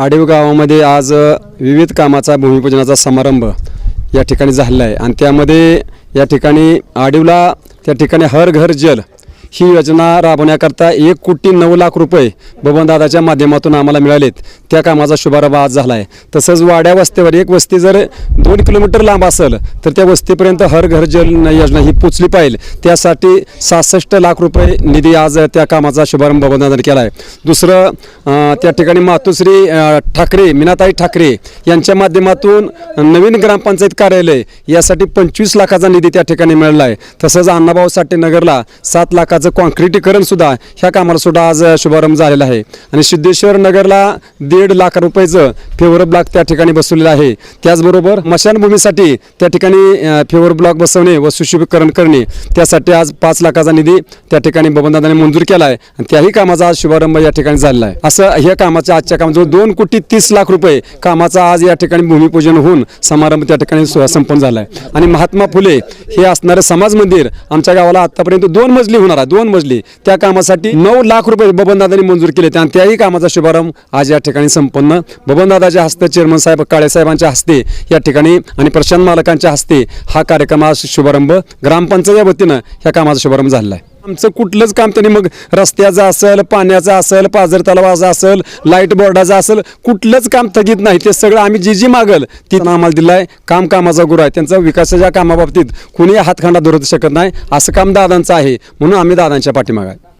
आडीव गावामध्ये आज विविध कामाचा भूमिपूजनाचा समारंभ या ठिकाणी झालेला आहे. आणि त्यामध्ये या ठिकाणी आडीवला त्या ठिकाणी हर घर जल ही योजना राबवण्याकरता एक कोटी नऊ लाख रुपये बबनदादाच्या माध्यमातून आम्हाला मिळालेत. त्या कामाचा शुभारंभ आज झाला आहे तसंच वाड्या वस्तीवर एक वस्ती जर दोन किलोमीटर लांब असेल तर त्या वस्तीपर्यंत हर घर जल योजना ही पोचली पाहिजे त्यासाठी सहासष्ट लाख रुपये निधी आज त्या कामाचा शुभारंभ बबनदादाने केला आहे दुसरं त्या ठिकाणी मातोश्री ठाकरे मीनाताई ठाकरे यांच्या माध्यमातून नवीन ग्रामपंचायत कार्यालय यासाठी पंचवीस लाखाचा निधी त्या ठिकाणी मिळाला आहे तसंच अण्णाभाऊ साठे नगरला सात लाखाचा कॉन्क्रिटीकरण सुद्धा ह्या कामाला सुद्धा आज शुभारंभ झालेला आहे. आणि सिद्धेश्वर नगरला दीड लाख रुपयाचं फेवर ब्लॉक त्या ठिकाणी बसवलेलं आहे. त्याचबरोबर मशानभूमीसाठी त्या ठिकाणी फेवर ब्लॉक बसवणे व सुशोभीकरण करणे त्यासाठी आज पाच लाखाचा निधी त्या ठिकाणी बबनदादाने मंजूर केला आहे आणि त्याही कामाचा आज शुभारंभ या ठिकाणी झालेला आहे. असं ह्या कामाच्या आजच्या काम जो दोन कोटी तीस लाख रुपये कामाचा आज या ठिकाणी भूमिपूजन होऊन समारंभ त्या ठिकाणी संपन्न झाला आहे आणि महात्मा फुले हे असणारं समाज मंदिर आमच्या गावाला आतापर्यंत दोन मजली होणार आहे दोन मजली. त्या कामासाठी नऊ लाख रुपये बबनदादांनी मंजूर केले. आणि त्याही कामाचा शुभारंभ आज या ठिकाणी संपन्न. बबनदादाच्या हस्ते चेअरमन साहेब काळेसाहेबांच्या हस्ते या ठिकाणी आणि प्रशांत मालकांच्या हस्ते हा कार्यक्रमाचा शुभारंभ. ग्रामपंचायत वतीनं ह्या कामाचा शुभारंभ झालेला आहे. आमचं कुठलंच काम त्यांनी मग रस्त्याचं असेल पाण्याचं असेल पाझर तलावाचं असेल लाइट बोर्डाचं असेल कुठलंच काम थकीत नाही. ते सगळं आम्ही जी जी मागल ती आम्हाला दिलं आहे काम कामाचा गुरु आहे. त्यांचा विकासाच्या कामाबाबतीत कुणी हातखंडा धरू शकत नाही. असं काम दादांचं आहे. म्हणून आम्ही दादांच्या पाठीमागा आहे.